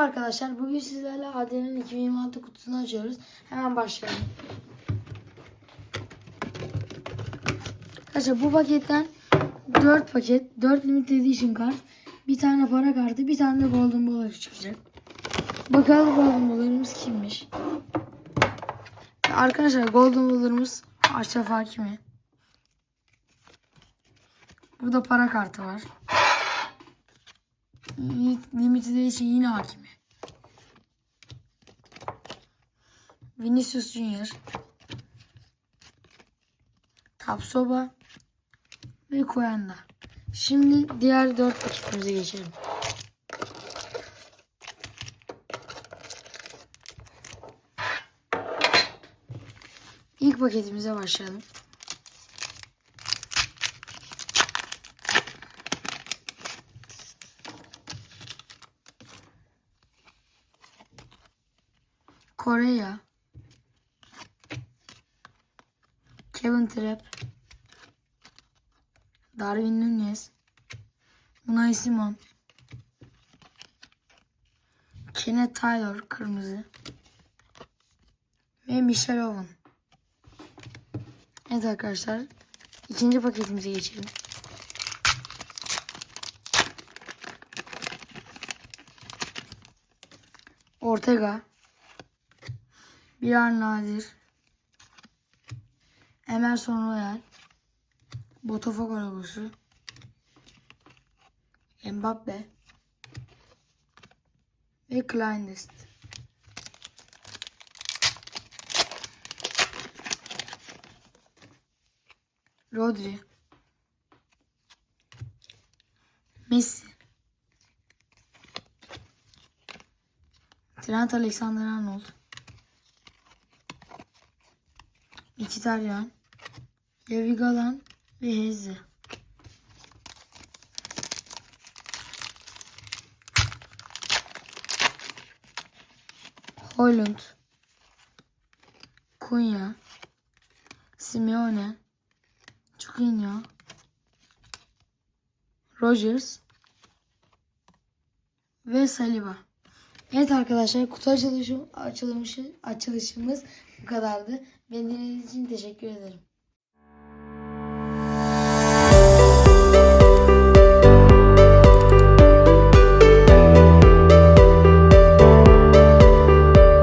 arkadaşlar bugün sizlerle AD'nin 2026 kutusunu açıyoruz. Hemen başlayalım. Arkadaşlar bu paketten 4 paket, 4 limited edition kart, bir tane para kartı, bir tane de golden ball çıkacak. Bakalım golden ball'larımız kimmiş? Arkadaşlar golden ball'larımız Aşraf Hakimi. Burada para kartı var. Limited Edition yine hakimi. Vinicius Junior. Tapsoba. Ve Koyanda. Şimdi diğer dört paketimize geçelim. İlk paketimize başlayalım. Koreya. Kevin Trapp. Darwin Nunez. Unai Simon. Kenneth Taylor kırmızı. Ve Michelle Owen. Evet arkadaşlar. ikinci paketimize geçelim. Ortega. Bilal Nadir. Emerson Royal. Botafogo logosu. Mbappe. Ve Kleinest. Rodri. Messi. Trent Alexander-Arnold. Mkhitaryan. Levi Galan ve Hezze. Hoylund. Kunya. Simeone. Chukinho. Rogers. Ve Saliba. Evet arkadaşlar kutu açılışı, açılmışı, açılışımız bu kadardı. Beni için teşekkür ederim.